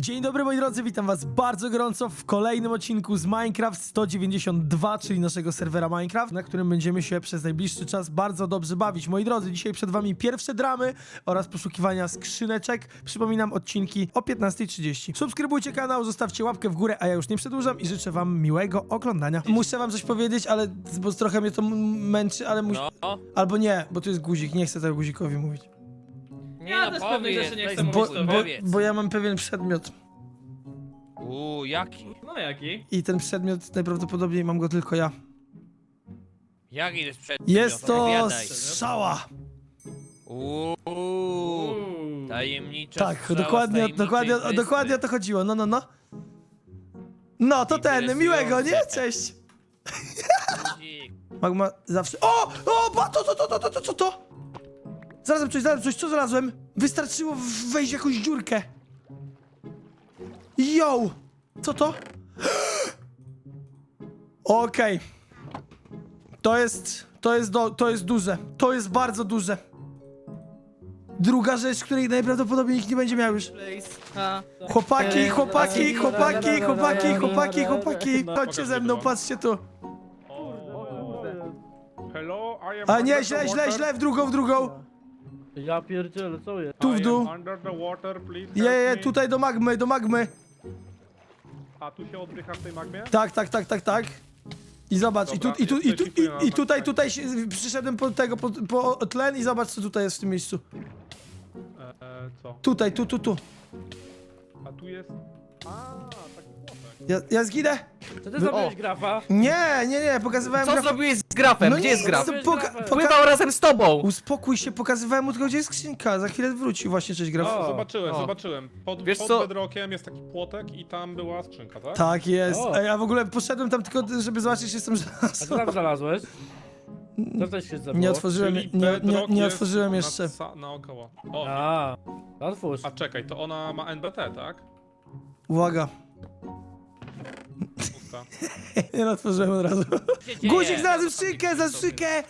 Dzień dobry moi drodzy, witam was bardzo gorąco w kolejnym odcinku z Minecraft 192, czyli naszego serwera Minecraft, na którym będziemy się przez najbliższy czas bardzo dobrze bawić. Moi drodzy, dzisiaj przed wami pierwsze dramy oraz poszukiwania skrzyneczek. Przypominam odcinki o 15.30. Subskrybujcie kanał, zostawcie łapkę w górę, a ja już nie przedłużam i życzę wam miłego oglądania. Muszę wam coś powiedzieć, ale bo trochę mnie to męczy, ale musi... No, Albo nie, bo tu jest guzik, nie chcę tego guzikowi mówić. Nie Ja no, też pewnych powiedz, rzeczy nie chcę mówić, Bo, to bo, powiedz. bo ja mam pewien przedmiot. Uuu, jaki? No jaki? I ten przedmiot najprawdopodobniej mam go tylko ja. Jaki jest przedmiot? Jest to Opowiadaj. strzała! Uuu, Uuu. tajemnicza Tak, strzała z dokładnie, tajemniczej dokładnie, wyspy. dokładnie o to chodziło. No, no, no. No, to ten, Interesujące. miłego, nie? Cześć! Magma zawsze... O! O! Ba, to, to, to, to, to, to, co to? Znalazłem coś, znalazłem coś, co znalazłem? Wystarczyło wejść w jakąś dziurkę. Yo! Co to? Okej. To jest, to jest, do, to jest duże. To jest bardzo duże. Druga rzecz, której najprawdopodobniej nikt nie będzie miał już. Chłopaki, chłopaki, chłopaki, chłopaki, chłopaki, chłopaki. Chodźcie ze mną, patrzcie tu. Hello, I am A nie, źle, źle, źle, w drugą, w drugą. Ja pierdzielę, co jest? Tu w I dół. am under the water, please Je, help je, me. tutaj do magmy, do magmy. A tu się oddycha w tej magmie? Tak, tak, tak, tak, tak. I zobacz, i, tu, i, tu, i, tu, i, i tutaj, tak. tutaj się, przyszedłem po tego, po, po tlen i zobacz, co tutaj jest w tym miejscu. E, e, co? Tutaj, tu, tu, tu. A tu jest... A, płotek. Ja, ja zginę? Co ty zrobiłeś, grafa? Nie, nie, nie, pokazywałem Co graf- zrobiłeś z grafem? No Gdzie nie, jest graf? co- Poka poka Pływał razem z tobą! Uspokój się, pokazywałem mu tylko, gdzie jest skrzynka. Za chwilę wróci właśnie, cześć graf. O. Zobaczyłem, o. zobaczyłem. Pod, Wiesz pod co? bedrockiem jest taki płotek i tam była skrzynka, tak? Tak jest. O. A ja w ogóle poszedłem tam tylko, żeby zobaczyć, czy jestem A co tam znalazłeś? Co też się zabrało? Nie otworzyłem, Czyli nie, nie, bedrock nie jest otworzyłem na jeszcze. Sa, naokoło. O, A, otwórz. a czekaj, to ona ma NBT, tak? Uwaga. Pusta. Nie no, otworzyłem od razu. Dzieje? Guzik znalazł skrzynkę, za skrzynkę!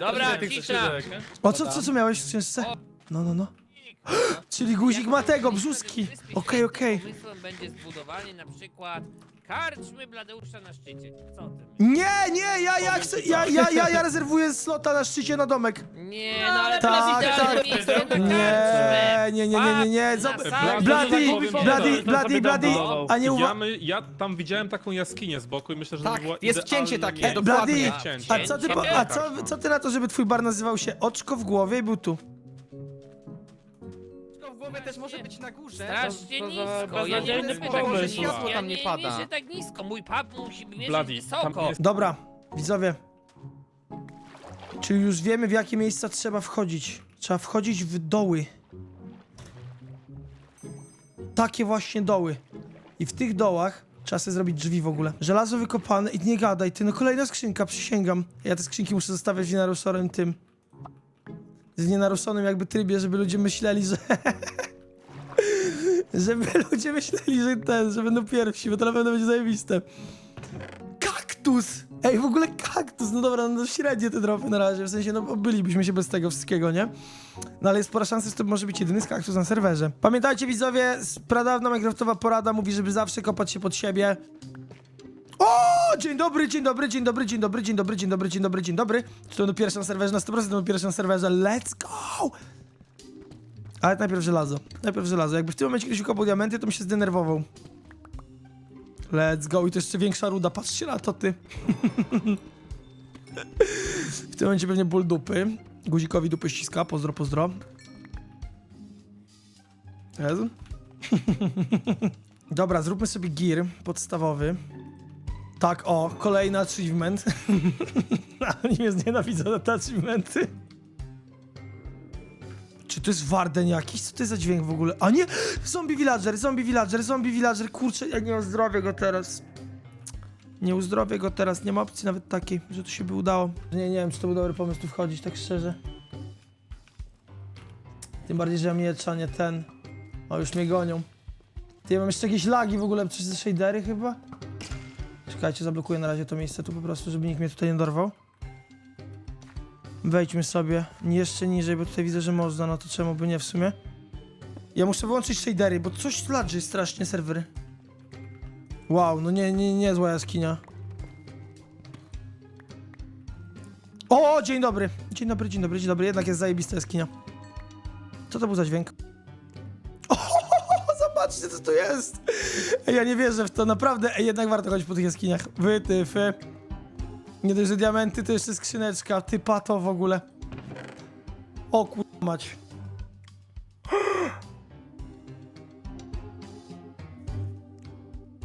Dobra, Tych cisza. O, co, co, co miałeś w skrzynce? No, no, no. Czyli guzik ma tego, brzuski. Okej, okej. Pomysłem będzie zbudowanie na przykład karczmy Bladeusza na szczycie. Co o tym? Nie, nie, ja, ja chcę, ja, ja, ja, ja rezerwuję slota na szczycie na domek. Nie, no ale Tak, tak. na Nie, nie, nie, nie, nie, nie. Zob- Bloody, bloody, bloody, bloody, a nie Ja, uwa... my, ja tam widziałem taką jaskinię z boku i myślę, że to Tak, było jest idealne cięcie takie, miejsce. dokładnie. Cięcie. A co ty, po, a co, co ty na to, żeby twój bar nazywał się Oczko w głowie i był tu? Głowie też może być na górze. Strasznie To za nisko. Ja nie beznadziejny wezmę pomysł. tak Światło nisko. Ja tam nie nie pada. mierzę tak nisko. Mój pub musi mierzyć Bloody, tam wysoko. jest Dobra, widzowie. Czyli już wiemy, w jakie miejsca trzeba wchodzić. Trzeba wchodzić w doły. Takie właśnie doły. I w tych dołach trzeba sobie zrobić drzwi w ogóle. Żelazo wykopane i nie gadaj, ty, no kolejna skrzynka, przysięgam. Ja te skrzynki muszę zostawiać w nienaruszonym tym. W nienaruszonym jakby trybie, żeby ludzie myśleli, że... żeby ludzie myśleli, że ten, że będą pierwsi, bo to na pewno będzie zajebiste. Kaktus! Ej, w ogóle kaktus! No dobra, no średnie te dropy na razie, w sensie, no bylibyśmy się bez tego wszystkiego, nie? No ale jest spora szansa, że to może być jedyny z kaktus na serwerze. Pamiętajcie widzowie, pradawna Minecraftowa porada mówi, żeby zawsze kopać się pod siebie. O! Dzień dobry, dzień dobry, dzień dobry, dzień dobry, dzień dobry, dzień dobry, dzień dobry, dzień dobry. Czy to na serwerze? Na 100% będą pierwsze na serwerze. Let's go! Ale najpierw żelazo. Najpierw żelazo. Jakby w tym momencie ktoś ukopał diamenty, to bym się zdenerwował. Let's go. I to jeszcze większa ruda. Patrzcie na to, ty. w tym momencie pewnie ból dupy. Guzikowi dupy ściska. Pozdro, pozdro. Dobra, zróbmy sobie gear podstawowy. Tak, o, kolejny achievement. Ale mnie znienawidzą na te achievementy. Czy to jest Warden jakiś? Co to jest za dźwięk w ogóle? A nie! Zombie villager, zombie villager, zombie villager. Kurczę, ja nie uzdrowię go teraz. Nie uzdrowię go teraz, nie ma opcji nawet takiej, że to się by udało. Nie, nie wiem, czy to był dobry pomysł tu wchodzić, tak szczerze. Tym bardziej, że ja miecza, nie ten. O, już mnie gonią. Ty, ja mam jeszcze jakieś lagi w ogóle, coś ze shadery chyba? Czekajcie, zablokuję na razie to miejsce tu po prostu, żeby nikt mnie tutaj nie dorwał. Wejdźmy sobie jeszcze niżej, bo tutaj widzę, że można, no to czemu by nie w sumie? Ja muszę wyłączyć shadery, bo coś ladży strasznie serwery. Wow, no nie, nie, nie zła jaskinia. O, dzień dobry. Dzień dobry, dzień dobry, dzień dobry. Jednak jest zajebista jaskinia. Co to był za dźwięk? O, zobaczcie, co tu jest. Ej, ja nie wierzę w to, naprawdę. Ej, jednak warto chodzić po tych jaskiniach. Wy, ty, fy. Nie dość, że diamenty, to jeszcze skrzyneczka. Ty, pato w ogóle. O, mać.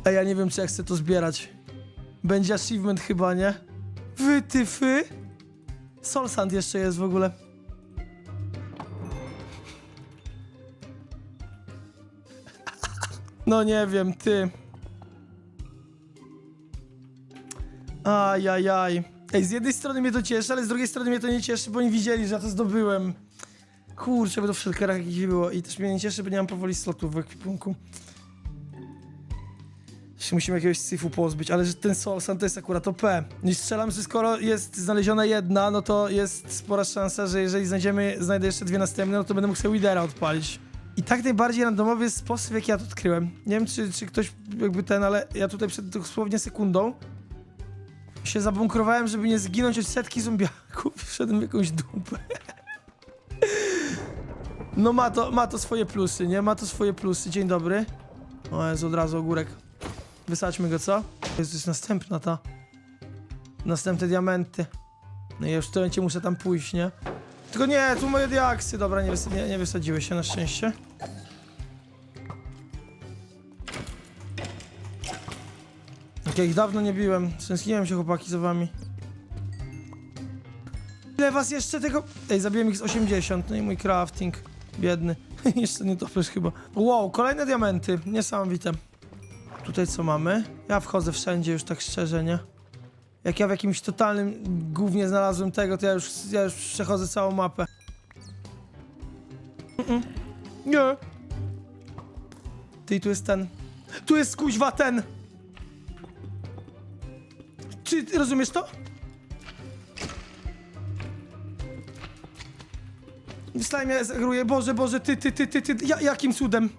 Ej, ja nie wiem, czy ja chcę to zbierać. Będzie achievement chyba, nie? Wy, ty, fy. Soul Sand jeszcze jest w ogóle. No nie wiem, ty. Ajajaj. Ej, z jednej strony mnie to cieszy, ale z drugiej strony mnie to nie cieszy, bo oni widzieli, że ja to zdobyłem. Kurczę, by to w szelkerach jakieś było. I też mnie nie cieszy, bo nie mam powoli slotów w ekwipunku. Się musimy jakiegoś syfu pozbyć, ale że ten Soul Sand to jest akurat OP. I strzelam, że skoro jest znaleziona jedna, no to jest spora szansa, że jeżeli znajdziemy, znajdę jeszcze dwie następne, no to będę mógł sobie Widera odpalić. I tak najbardziej randomowy jest sposób, w jaki ja to odkryłem. Nie wiem, czy, czy ktoś jakby ten, ale ja tutaj przed dosłownie sekundą się zabunkrowałem, żeby nie zginąć od setki zombiaków. Wszedłem w jakąś dupę. No ma to, ma to swoje plusy, nie? Ma to swoje plusy. Dzień dobry. O jest od razu ogórek. Wysadźmy go, co? Jest już następna ta. Następne diamenty. No i już tym momencie muszę tam pójść, nie? Tylko nie, tu moje diaksy. Dobra, nie, nie, nie wysadziły się na szczęście. Jak ja ich dawno nie biłem. Stęskniłem się chłopaki za wami. Ile was jeszcze tego... Ej, zabiłem ich z 80. No i mój crafting. Biedny. jeszcze nie topesz chyba. Wow, kolejne diamenty. Niesamowite. Tutaj co mamy? Ja wchodzę wszędzie już tak szczerze, nie? Jak ja w jakimś totalnym głównie znalazłem tego, to ja już, ja już przechodzę całą mapę. Mm-mm. Nie. Ty, tu jest ten. Tu jest kuźwa ten! Czy rozumiesz to? Slime zagruje, Boże, Boże, ty, ty, ty, ty, ty, ja, jakim cudem?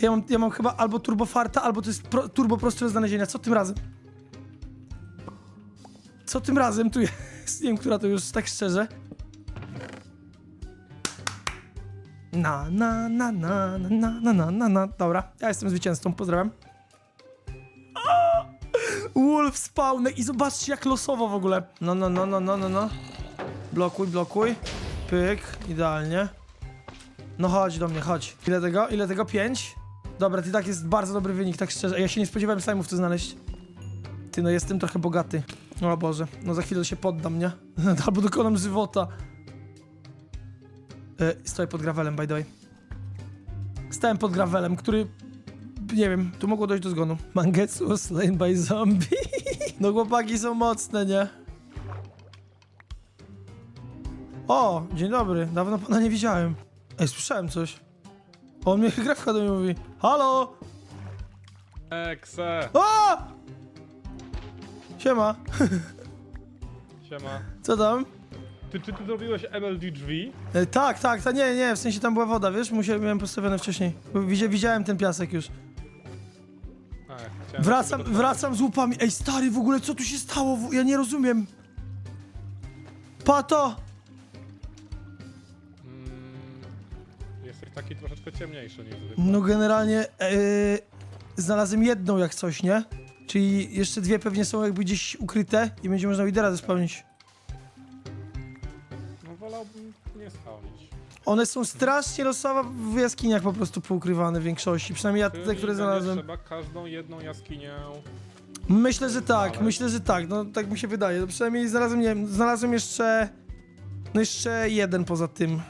Ja mam, ja mam chyba albo turbo farta, albo to jest pro, turbo prosty do znalezienia. Co tym razem? Co tym razem tu jest? Nie wiem, która to już, tak szczerze. Na, na, na, na, na, na, na, na, na. Dobra, ja jestem zwycięzcą, pozdrawiam. Wolf spawner i zobaczcie jak losowo w ogóle. No, no, no, no, no, no, no. Blokuj, blokuj. Pyk, idealnie. No chodź do mnie, chodź. Ile tego? Ile tego? Pięć? Dobra, ty tak jest bardzo dobry wynik, tak szczerze. Ja się nie spodziewałem slime'ów tu znaleźć. Ty, no jestem trochę bogaty. O Boże, no za chwilę się poddam, nie? Albo dokonam żywota. E, stoję pod gravelem, by the way. Stałem pod gravelem, który... Nie wiem, tu mogło dojść do zgonu. Mangetsu was slain by zombie. No chłopaki są mocne, nie? O, dzień dobry, dawno pana nie widziałem. Ej, słyszałem coś. On mnie grafka do mnie mówi. Halo! Ekse! O! Siema, Siema. co tam? Ty, czy ty zrobiłeś MLD drzwi? E, tak, tak, ta, nie, nie, w sensie tam była woda, wiesz? Musiałem, miałem postawione wcześniej. Bo Widzia, widziałem ten piasek już. Chciałem Wracam, wracam z łupami. Ej, stary, w ogóle co tu się stało? W- Ja nie rozumiem. Pato! Mm, jesteś taki troszeczkę ciemniejszy niż zwykle. No generalnie e, znalazłem jedną jak coś, nie? Czyli jeszcze dwie pewnie są jakby gdzieś ukryte i będzie można widera zespełnić. No wolałbym nie spełnić. One są strasznie losowo w jaskiniach po prostu poukrywane w większości. Przynajmniej ja te, które będzie znalazłem. trzeba każdą jedną jaskinię... Myślę, że tak, myślę, że tak, no tak mi się wydaje. No, przynajmniej znalazłem, nie wiem, znalazłem jeszcze, no jeszcze jeden poza tym,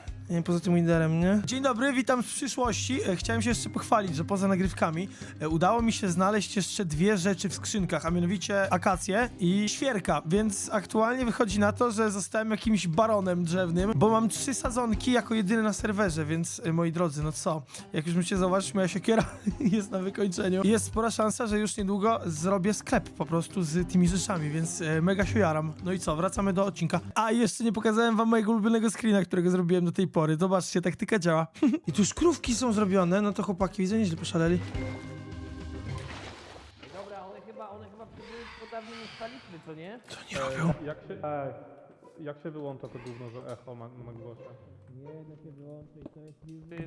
poza tym liderem, nie? Dzień dobry, witam z przyszłości. E, Chciałem się jeszcze pochwalić, że poza nagrywkami e, udało mi się znaleźć jeszcze dwie rzeczy w skrzynkach, a mianowicie akację i świerka, więc aktualnie wychodzi na to, że zostałem jakimś baronem drzewnym, bo mam trzy sadzonki jako jedyny na serwerze, więc e, moi drodzy, no co, jak już musicie zauważyć, moja siekiera jest na wykończeniu. Jest spora szansa, że już niedługo zrobię sklep po prostu z tymi rzeczami, więc mega się jaram. No i co, wracamy do odcinka. A jeszcze nie pokazałem wam mojego ulubionego screena, którego zrobiłem do tej pory. Pory. Zobaczcie, taktyka działa. I tu już krówki są zrobione, no to chłopaki widzę, nieźle poszaleli. Dobra, one chyba, one chyba po dawno nie spaliśmy, co nie? Co oni robią? Jak się, jak się wyłącza to gówno, że echo ma głosie?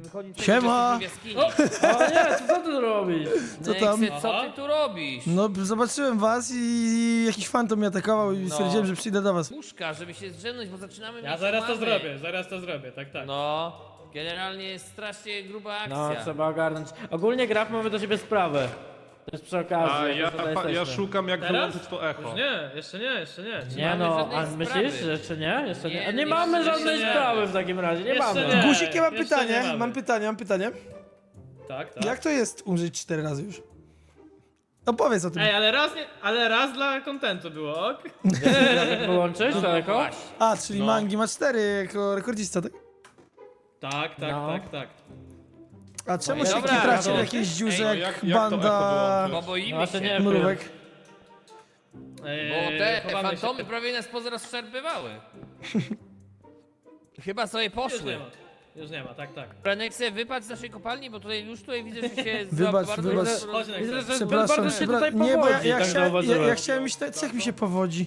Wychodzi coś Siema! z jaskini. O nie, co, co ty robisz? Co tam? Nexe, co ty tu robisz? No, zobaczyłem was i jakiś fantom mnie atakował i No. stwierdziłem, że przyjdę do was. Łóżka, żeby się zdrzemnąć, bo zaczynamy Ja mieć zaraz to mamy. zrobię, zaraz to zrobię, tak, tak. No, generalnie jest strasznie gruba No, akcja. trzeba ogarnąć. Ogólnie graf mamy do siebie sprawę. To jest przy okazji. A ja, już tutaj pa, ja jesteśmy. szukam jak Teraz? wyłączyć to echo. Już nie, jeszcze nie, jeszcze nie. Nie Nie mamy no, żadnej a myślisz, sprawy. że jeszcze nie? Jeszcze nie? Nie, A nie nie, mamy jeszcze żadnej nie. sprawy w takim razie, nie Jeszcze mamy. nie. Guzik, ja mam jeszcze nie pytanie, mamy. mam pytanie, mam pytanie. Tak, tak. Jak to jest umrzeć cztery razy już? No powiedz o tym. Ej, ale raz, nie, ale raz dla kontentu było, ok? Jak wyłączyć No daleko? właśnie. A, czyli No. Mangi ma cztery jako rekordzista, tak? Tak, tak, No. tak, tak. A czemu się Dobra, nie traci no w to- jakiejś dziurze Ej, jak, no jak- jak to echo banda wyłączyć? Bo boimy No, się. nie mrówek? Eee, Bo te chowamy się fantomy prawie nas pozrozszczerpywały. Chyba sobie Już poszły. nie ma, już nie ma, tak, tak. Pranexe, wypadł z naszej kopalni, bo tutaj już tutaj widzę, że się Wybacz, za bardzo wybacz. Chodź, Nexe. Przepraszam, bardzo się tutaj przepra- nie, bo ja, ja, tak chciałem, ja, zauważyłem. ja chciałem iść, te- jak mi się powodzi?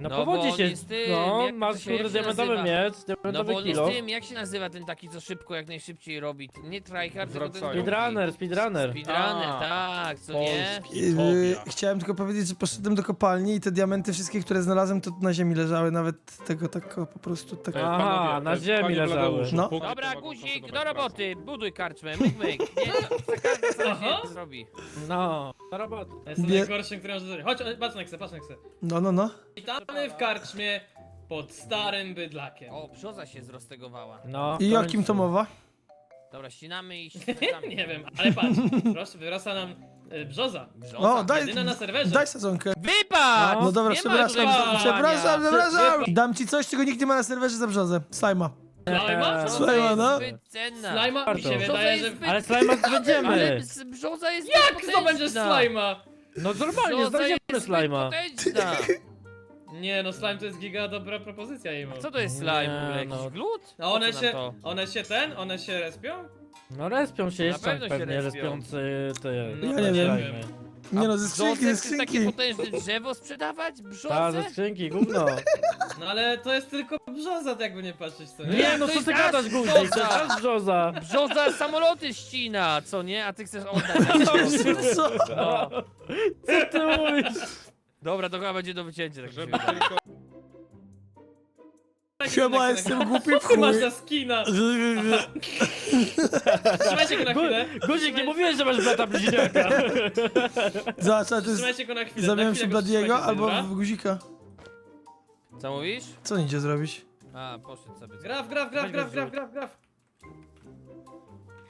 No No, powodzi bo się. on jest tym, No, jak to masz się- jak kurde się diamentowy nazywa? miecz, No diamentowy bo on jest kilo. tym, jak się nazywa ten taki, co szybko jak najszybciej robi? Nie tryhard, tylko ten Wracają. drugi. Speedrunner, speedrunner. Speedrunner, A. tak, co nie? Yy, chciałem tylko powiedzieć, że poszedłem do kopalni i te diamenty wszystkie, które znalazłem, to na ziemi leżały, nawet tego tak o, po prostu tak. Aha, panowie, na e, ziemi panie leżały. Bladeuszu, No. póki Dobra, to mogą guzik, kontynuować do roboty, buduj karczmę, myk, myk. Nie, się zrobi. No, na robotę. Jestem Nie- najgorszym, który może zrobić. Chodź, patrz Nexe, patrz Nexe. No, no, no. Witamy w karczmie pod starym bydlakiem. O, brzoza się zrostegowała. No, I o kim to mowa? Dobra, ścinamy i ścinamy. Nie wiem, ale patrz, proszę, wyrasta nam e, brzoza. Brzoza. O, daj, Jedyna na serwerze. daj sadzonkę. Wypad! No dobra, Nie ma przepraszam, tutaj przepraszam, przepraszam. Dam ci coś, czego nikt nie ma na serwerze za brzozę. Slajma. Slajma? Eee, Brzoza Slajma, jest no. zbyt cenna. Slajma? Mi się. Brzoza wydaje, jest że... zbyt... Ale slajma Ale zdobędziemy. z- brzoza jest Jak zbyt potężna. slajma? No normalnie, Brzoza znajdziemy jest zbyt slajma. potężna. Nie no, slime to jest giga dobra propozycja jej Co to jest slime? Nie, jakiś no. glut? A Po one co się, to? one się ten, one się respią? No respią się Na jeszcze pewno się pewnie, respią. respiący te... No, Ja nie wiem. slajmy. Nie no, ze skrzynki, ze chcesz takie skrzynki. potężne drzewo sprzedawać? Ta, ze skrzynki, gówno. No ale to jest tylko brzoza, tak jakby nie patrzeć, co nie? Nie, no co ty gadasz, guzik? To brzoza. jest aż brzoza. Brzoza samoloty ścina, co nie? A ty chcesz oddać. Co? No. Co ty mówisz? Dobra, to chyba będzie do wycięcia. Tak mi się Żeby wydaje. tylko... Chyba jestem głupi w Ty chuj. masz za skina! Trzymajcie go na chwilę! Gu- Guzik, nie mówiłeś, że masz brata bliźniaka. Zobacz, a to jest... Trzymajcie go na chwilę. Zamieniam się w Bladiego albo w guzika. Co mówisz? Co idzie zrobić? A, poszedł sobie. Graf, graf, graf, graf, graf, graf, graf.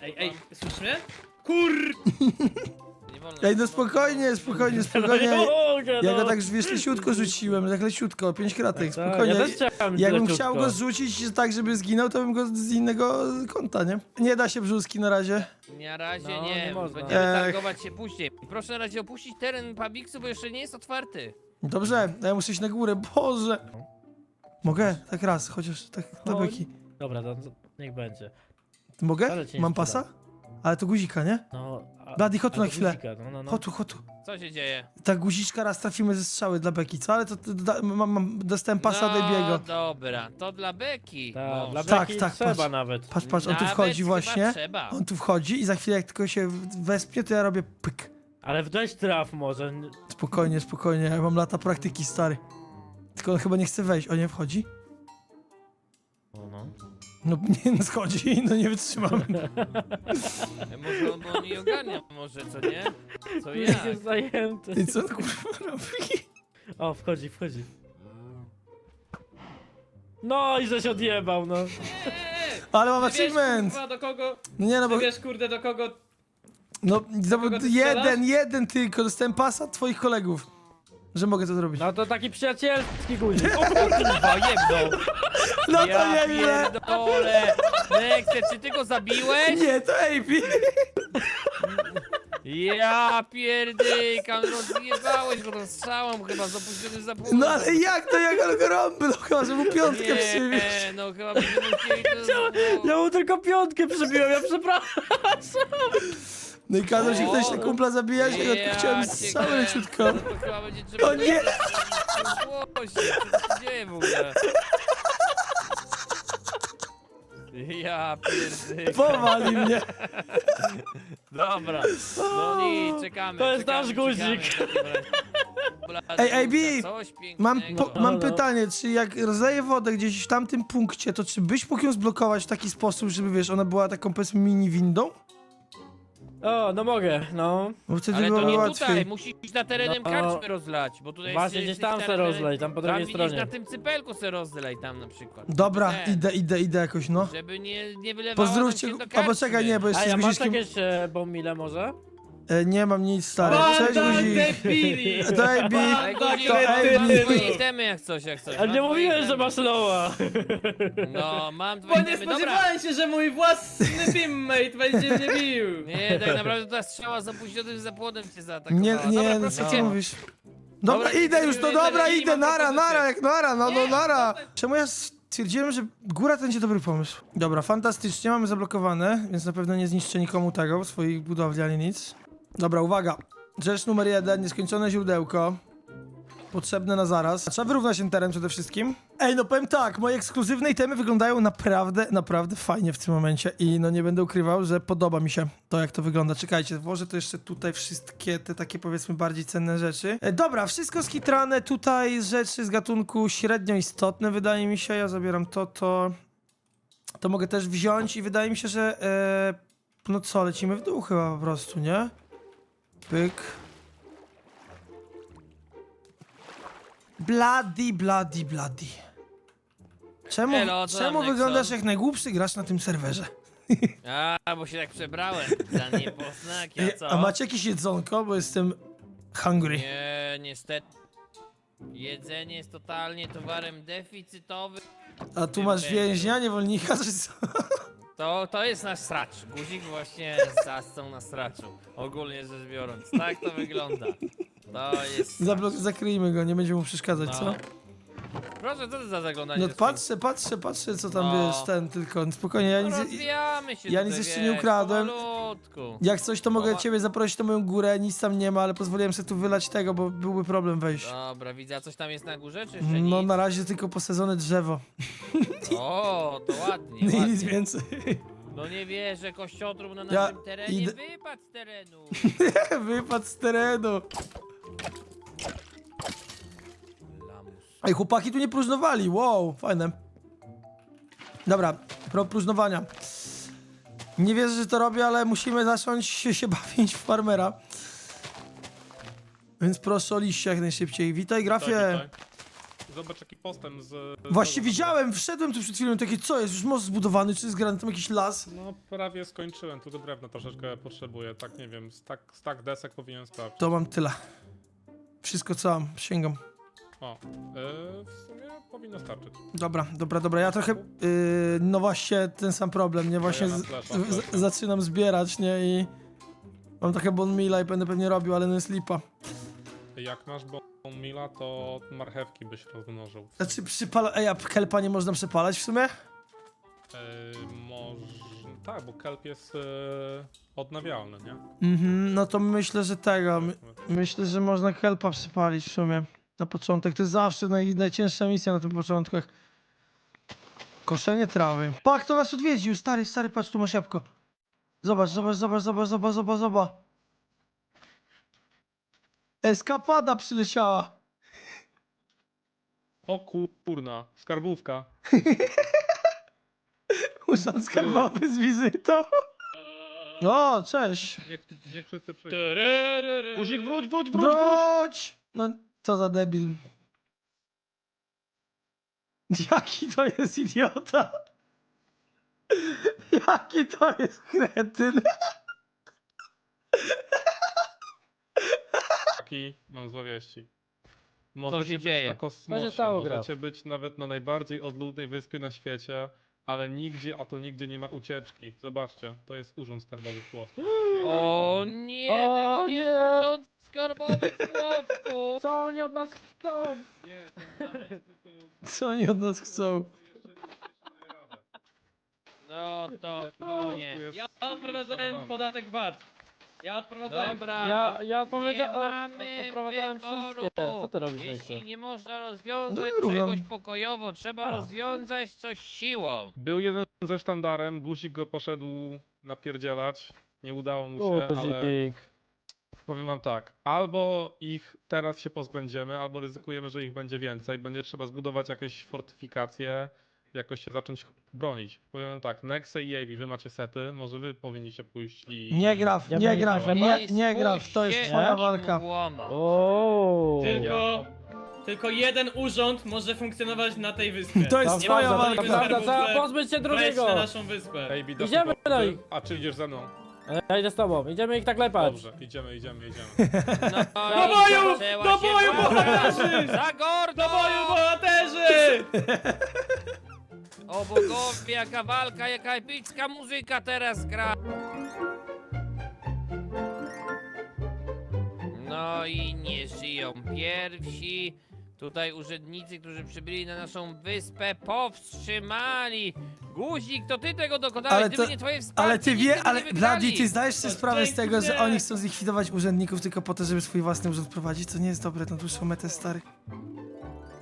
Ej, ej, słyszysz mnie? Kur... Nie wolno. Ej, no spokojnie, spokojnie, Nie spokojnie. mogę, Ja no. go tak, wiesz, leciutko rzuciłem, tak leciutko, pięć kratek, Tak, spokojnie. Ja też chciałem Jakbym leciutko. chciał go zrzucić tak, żeby zginął, to bym go z innego kąta, nie? Nie da się brzuski na razie. Na razie No, nie, nie można. będziemy Ech. targować się później. Proszę na razie opuścić teren Pabiksu, bo jeszcze nie jest otwarty. Dobrze, a ja muszę iść na górę, Boże. Mogę? Tak raz, chociaż tak do No, beki. Dobra, to to niech będzie. Mogę? ale ci nie Mam sprzedam. pasa? Ale to guzika, nie? No, a, Bladi, chodź tu na do chwilę. guzika, No, no, no. Chodź tu, chodź tu. Co się dzieje? Ta guziczka raz trafimy ze strzały dla beki, co? Ale to, to da, mam, mam, dostałem pasa no, od Ebiego. dobra, to dla Beki. Ta, dla Tak, Beki tak, trzeba patrz. nawet. Patrz, patrz, on tu wchodzi właśnie. Trzeba. On tu wchodzi i za chwilę jak tylko się wespnie, to ja robię pyk. Ale weź traf może. Spokojnie, spokojnie, ja mam lata praktyki, stary. Tylko on chyba nie chce wejść. O, nie wchodzi? No. Nie, no schodzi, no nie wytrzymam. Może on, bo on nie ogarnia, może, co nie? Co Jak ja? jest zajęty. I co on kurwa robi? O, wchodzi, wchodzi. No i żeś odjebał, no. Ale mam Ty wiesz, achievement! kurwa, do kogo... No nie no, bo... Ty wiesz, kurde, do kogo... No, to był kogo ty jeden, strzelasz? jeden tylko, dostałem pasa od twoich kolegów. Że mogę to zrobić. No to taki przyjacielski guzik. Kurwa, jebną. No to Ja nieźle! pierdolę. Nexe, czy ty go zabiłeś? Nie, to AB! Ja pierdykam, rozjebałeś go tą strzałą chyba z opóźnionym zapłonem. No ale jak to, jak on go rąby? No chyba, że mu piątkę przybił. Nie, no chyba będziemy musieli to... Ja mu tylko piątkę przybiłem, ja przepraszam. No i kazał się ktoś na kumpla zabijać, ja Ja tylko chciałem kręcę, leciutko. no To chyba będzie trzeba... O nie! Co się dzieje w ogóle? Ja pierdykam. Powali mnie. Dobra, no nic, czekamy. To jest czekamy, nasz guzik. czekamy. Ej, Coś Mam, pięknego. po, mam pytanie, czy jak rozleję wodę gdzieś w tamtym punkcie, to czy byś mógł ją zblokować w taki sposób, żeby wiesz, ona była taką powiedzmy mini windą? O, no mogę, no. Bo wtedy Ale to byłoby nie łatwiej. tutaj, musisz iść na terenem No. karczmy rozlać, bo tutaj Właśnie gdzieś tam se rozlej, tam po tam drugiej widzisz, stronie. na tym cypelku se rozlej tam na przykład. Dobra, Nie. idę, idę, idę jakoś, no. Żeby nie, nie Pozdrówcie, nam się do albo karczmy. czekaj, nie, bo A jeszcze z ja masz guziczkiem... jakieś e, bombile może? E, nie mam nic, stary. Cześć, Banda guzik. debili! Daj bi. Ale Banda to mam itemy jak coś, jak coś. Ale mam nie twoje mówiłem, że itemy. masz loa. No, mam Bo twoje nie itemy, dobra. spodziewałem się, że mój własny teammate będzie mnie bił! Nie, tak naprawdę ta strzała z opóźnionym zapłonem cię zaatakowała. Nie, nie, dobra, no proszę co cię. ty mówisz? Dobra, Dobra, idę już, to jedzenie, dobra, nie idę, mam nara, propozycji. nara, jak nara, no, no, Nie, nara. Czemu ja stwierdziłem, że góra to będzie dobry pomysł? Dobra, fantastycznie, mamy zablokowane, więc na pewno nie zniszczę nikomu tego, swoich budowli ani nic. Dobra, uwaga. Rzecz numer jeden, nieskończone źródełko. Potrzebne na zaraz. Trzeba wyrównać ten teren przede wszystkim. Ej, no powiem tak, moje ekskluzywne itemy wyglądają naprawdę, naprawdę fajnie w tym momencie i no nie będę ukrywał, że podoba mi się to, jak to wygląda. Czekajcie, włożę to jeszcze tutaj wszystkie te takie powiedzmy bardziej cenne rzeczy. E, dobra, wszystko skitrane, tutaj rzeczy z gatunku średnio istotne wydaje mi się. Ja zabieram to, to... To mogę też wziąć i wydaje mi się, że... E, no co, lecimy w dół chyba po prostu, nie? Pyk. Bloody, bloody, bloody. Czemu, Elo, co tam, czemu wyglądasz jak najgłupszy gracz na tym serwerze? A, bo się tak przebrałem. Za niepoznaki, a co? A macie jakieś jedzonko, bo jestem hungry. Nie, niestety. Jedzenie jest totalnie towarem deficytowym. A tu masz więźnia, niewolnika, czy co? To, to jest nasz stracz. Guzik właśnie z zasą na straczu. Ogólnie rzecz biorąc. Tak to wygląda. To jest... Zablok zakryjmy go, nie będziemy mu przeszkadzać, No. co? Proszę, co to za zaglądanie No patrzę, patrzę, patrzę, co tam No. wiesz, ten tylko, spokojnie, ja nic... Rozwijamy się ja tutaj, nic jeszcze wiesz, nie ukradłem. Jak coś, to mogę Mama- ciebie zaprosić na moją górę, nic tam nie ma, ale pozwoliłem sobie tu wylać tego, bo byłby problem wejść. Dobra, widzę, a coś tam jest na górze, czy jeszcze No nic? na razie tylko posadzone drzewo. O, to ładnie, I nic ładnie. więcej. No nie wierzę, kościotrup na Ja naszym terenie idę- wypadł z terenu. Wypadł z terenu. Ej, chłopaki tu nie próżnowali, wow, fajne. Dobra, pro próżnowania. Nie wierzę, że to robię, ale musimy zacząć się, się bawić w farmera. Więc proszę o liście jak najszybciej. Witaj, grafie. Tak, tak. Zobacz jaki postęp z... Właśnie z- widziałem, wszedłem tu przed chwilą, takie co jest, już most zbudowany, czy jest grany tam jakiś las? No prawie skończyłem, tylko drewna troszeczkę potrzebuję, tak nie wiem, stak, stak desek powinien sprawdzić. To mam tyle. Wszystko co mam, sięgam. O, yy, w sumie powinno starczyć. Dobra, dobra, dobra, ja trochę, yy, no właśnie ten sam problem, nie, właśnie Ja z, z, zaczynam zbierać, nie, i mam trochę bon mila i będę pewnie robił, ale no jest lipa. Jak masz bon mila, to marchewki byś rozmnożył. Znaczy przypala, ej, a kelpa nie można przepalać w sumie? Yy, może... Tak, bo kelp jest yy, odnawialny, nie? Mhm, no to myślę, że tego, my, myślę, że można kelpa przypalić w sumie. Na początek, to jest zawsze naj, najcięższa misja na tym początkach. Koszenie trawy. Pak, to nas odwiedził, stary, stary, patrz, tu masz jabłko. Zobacz, zobacz, zobacz, zobacz, zobacz, zobacz, zobacz. Eskapada przyleciała. O kurna, skarbówka. Urząd skarbowy z wizytą. O, cześć. Niech, niech wszyscy przyjdą. Guzik, wróć, wróć, Wróć! No, co za debil. Jaki to jest idiota? Jaki to jest kretyn? Taki mam złe wieści. Co Możecie się być dzieje? na kosmosie, Co się stało, Graf? możecie być nawet na najbardziej odludnej wyspie na świecie, ale nigdzie, a to nigdzie nie ma ucieczki. Zobaczcie, to jest urząd skarbowy Płock. O nie! O nie! Skarbowy chłopku! Co oni od nas chcą? Co oni od nas chcą? No to koniec. Ja odprowadzałem podatek VAT. Ja odprowadzałem. Dobra. Ja, ja Nie odpowiedziałem, mamy odprowadzałem wyboru. wszystkie. Co ty robisz, Jeśli Nexe? nie można rozwiązać No i rucham. czegoś pokojowo, trzeba rozwiązać coś siłą. Był jeden ze sztandarem, guzik go poszedł napierdzielać. Nie udało mu się, ale Guzik. Powiem wam tak. Albo ich teraz się pozbędziemy, albo ryzykujemy, że ich będzie więcej. Będzie trzeba zbudować jakieś fortyfikacje, jakoś się zacząć bronić. Powiem wam tak, Nexe i Avi, wy macie sety, może wy powinniście pójść i... Nie graf, Ja nie bym- graf, nie, nie graf, to jest twoja walka. w łono. O. Tylko, tylko jeden urząd może funkcjonować na tej wyspie. To jest Nie twoja walka. Prawda, pozbyć się Wejdź drugiego. na naszą wyspę. Idziemy do nich. A czy idziesz ze mną? Ja idę z tobą, idziemy ich tak lepać. Dobrze, idziemy, idziemy, idziemy. No Do i boju! zaczęła Do się boju, walka. bohaterzy! Za gordo! Do boju, bohaterzy! O bogowie, jaka walka, jaka epicka muzyka teraz gra. No i nie żyją pierwsi. Tutaj urzędnicy, którzy przybyli na naszą wyspę, powstrzymali. Guzik, to ty tego dokonałeś, Ale gdyby to- nie twoje wsparcie, Ale ty nigdy wie, ale wygrali. Bladi, ty zdajesz sobie To sprawę z tego, że oni chcą zlikwidować urzędników tylko po to, żeby swój własny urząd prowadzić? To nie jest dobre na dłuższą metę, stary.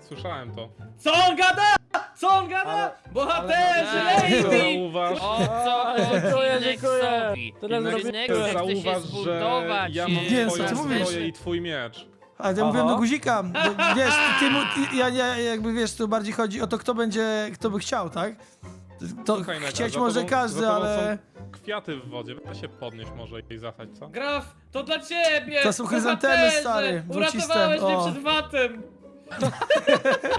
Słyszałem to. Co on gada? Co on gada? Bohaterzy, ale- lady! Zauważ, O co dziękuję, chodzi dziękuję. Nexowi? Nexe chce się zauważ, że zbudować. ja mam Nie, co mówisz? zbroję i twój miecz. Ale ja mówiłem do guzika, bo, wiesz, ty, ty mu, ty, ja, ja jakby wiesz, tu bardziej chodzi o to, kto będzie, kto by chciał, tak? To Słuchaj, chcieć za może tobą- każdy, za tobą ale... są Kwiaty w wodzie, weź się podnieść może i zachać, co? Graf, to dla ciebie! To są chryzantemy, bohaterze! stary, złociste, Uratowałeś mnie o. przed watem!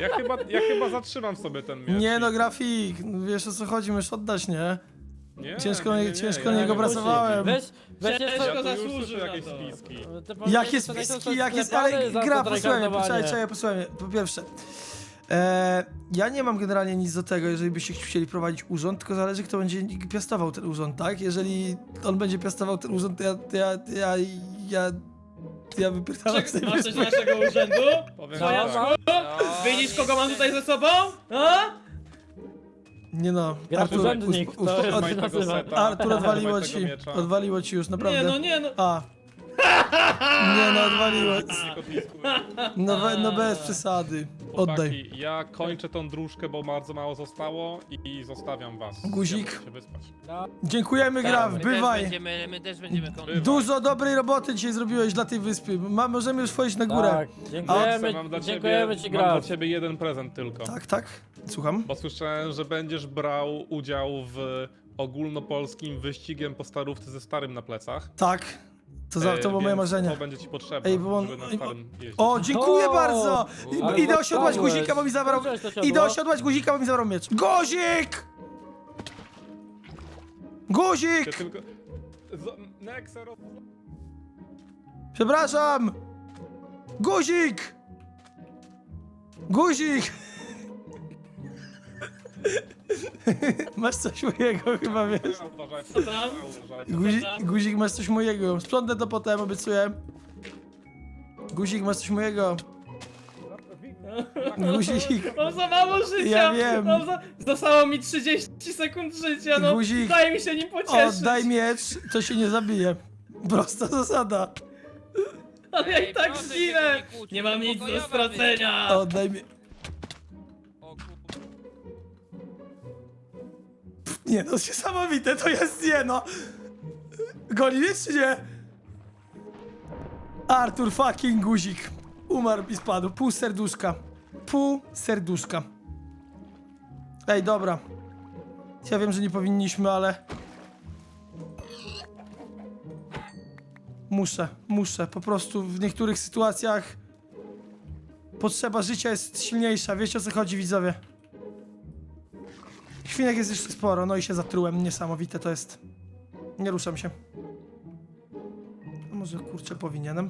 Ja chyba, ja chyba zatrzymam sobie ten miecz. Nie no, grafik, wiesz o co chodzi, możesz oddać, nie? Nie, ciężko- nie, nie, nie, ciężko ja niego nie pracowałem. Weź, weź jeszcze... Ja już zasłużył na jakieś to. spiski. Ty Jakie to spiski, jakie... Ale za to gra, posłuchaj mnie, tryhardowanie. posłuchaj, czekaj, posłuchaj mnie. Po pierwsze, e, ja nie mam generalnie nic do tego, jeżeli byście chcieli prowadzić urząd, tylko zależy, kto będzie piastował ten urząd, tak? Jeżeli on będzie piastował ten urząd, to ja, to ja, to ja, ja, ja wypierdalam z Czek, masz coś do naszego urzędu? Powiem Co, tak, mam? No, Widzisz kogo mam tutaj ze sobą? A? Nie no, Artur, urzędnik, to jest od- seta, Artur odwaliło ci, miecza. odwaliło ci już, naprawdę. Nie no, nie no. A. Nie no, kotlisku. No, we, no bez przesady. Oddaj. Chłopaki, ja kończę tą dróżkę, bo bardzo mało zostało i zostawiam was. Guzik. Ja muszę się wyspać. Dziękujemy, Graf, my bywaj. Też będziemy, my też będziemy kontynuować. Dużo dobrej roboty dzisiaj zrobiłeś dla tej wyspy. Ma, możemy już wchodzić na górę. Tak, dziękujemy, Mam dla dziękujemy ci ciebie, mam dla ciebie jeden prezent tylko. Tak, tak. Słucham. Bo słyszałem, że będziesz brał udział w ogólnopolskim wyścigiem po starówce ze starym na plecach. Tak. To, za, E, to było moje marzenie. To będzie ci potrzebne, Ej, bo on- żeby na jeździć. O, dziękuję O! bardzo! Ale Idę osiodłać dostałeś. guzika, bo mi zabrał... To? Idę osiodłać guzika, bo mi zabrał miecz. Guzik! Ja Guzik! tylko... Z... Nexe, roz... Przepraszam! Guzik! Guzik! Masz coś mojego chyba, wiesz? Guzik, guzik, masz coś mojego. Sprzątnę to potem, obiecuję. Guzik, masz coś mojego. Guzik. Mam za mało życia! Ja wiem. Mam za... Zostało mi 30 sekund życia, no Guzik. daj mi się nim pocieszyć! Oddaj miecz, to się nie zabije. Prosta zasada. Ale ja i tak zginę! nie mam nic do stracenia! Oddaj mi... Nie no, niesamowite to jest, nie no. Goni mnie czy nie? Artur fucking guzik. Umarł i spadł. Pół serduszka. Pół serduszka. Ej, dobra. Ja wiem, że nie powinniśmy, ale... Muszę, muszę. Po prostu w niektórych sytuacjach potrzeba życia jest silniejsza. Wiecie o co chodzi, widzowie? Świnek jest jeszcze sporo, no i się zatrułem. Niesamowite to jest. Nie ruszam się. A może kurczę powinienem?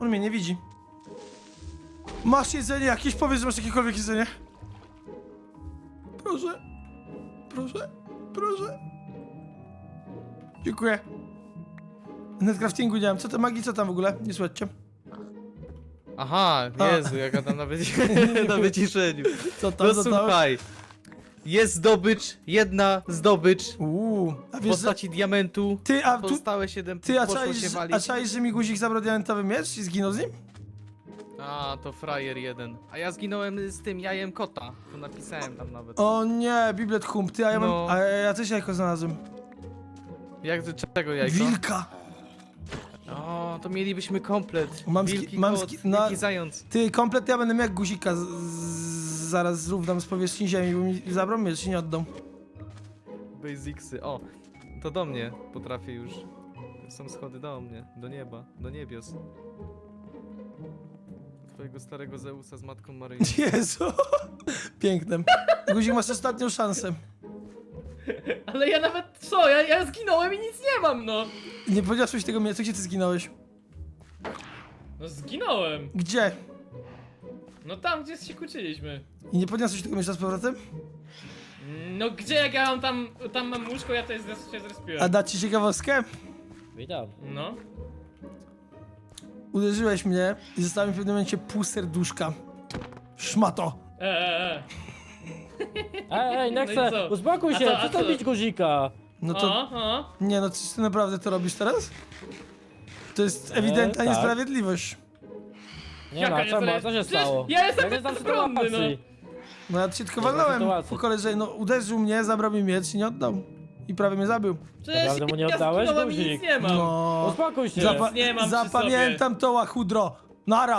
On mnie nie widzi. Masz jedzenie jakieś? Powiedz, że masz jakiekolwiek jedzenie. Proszę. Proszę. Proszę. Dziękuję. dziękuję. Netcraftingu nie mam. Co to magii, co tam w ogóle? Nie słuchajcie. Aha, A. Jezu, jak ja tam na, wyci na wyciszeniu. Co tam, No tam? słuchaj. Jest zdobycz, jedna zdobycz w Uuu, a wiesz, że... postaci diamentu. Ty, a tu... Pozostałe siedem Ty, a poszło czaisz, się walić. a czaisz, że mi guzik zabrał diamentowy miecz i zginął z nim? A, to frajer jeden. A ja zginąłem z tym jajem kota. To napisałem tam nawet. O nie, Biblet Hump, ty, a ja mam... No. A ja coś jajko znalazłem. Jak do czego jajko? Wilka! O, to mielibyśmy komplet. Mam ski- Wielki mam kot, ski- na- wielki zając. Ty, komplet ja będę miał jak guzika z, z, zaraz zrównam z powierzchni ziemi, bo mi zabrał miecz i nie oddał. Basicsy. O, to do mnie potrafię już. Są schody do mnie, do nieba, do niebios. Twojego starego Zeusa z matką Maryją. Jezu! Piękne. Guzik, masz ostatnią szansę. Ale ja nawet co? Ja, ja zginąłem i nic nie mam, no. Nie podniosłeś tego miecza, gdzie ty zginąłeś? No zginąłem. Gdzie? No tam, gdzie się kłóciliśmy. I nie podniosłeś tego miecza z powrotem? No gdzie jak ja mam tam, tam mam łóżko, ja tutaj zres- się zrespiłem. A dać ci ciekawostkę? Witam. No. Uderzyłeś mnie i zostałem w pewnym momencie pół serduszka. Szmato! Eee, Ej, ej, No Nexe, co? uspokój A się, co, a przestań co? bić guzika. No to... o, o. Nie no, czy ty naprawdę to robisz teraz? To jest ewidentna tak. niesprawiedliwość. Nie Jaka ma, nie czemu? Co się stało? ja jestem Ja nie znam bezbronny, sytuacji. No ja cię tylko ma walnąłem po koleżej, no uderzył mnie, zabrał mi miecz i nie oddał. I prawie mnie zabił. Przecież Naprawdę mu nie ja oddałeś, zginąłem i nic guzik? nie mam. No. Uspokój się. Zapa- nie mam przy zapamiętam to łachudro. Nara!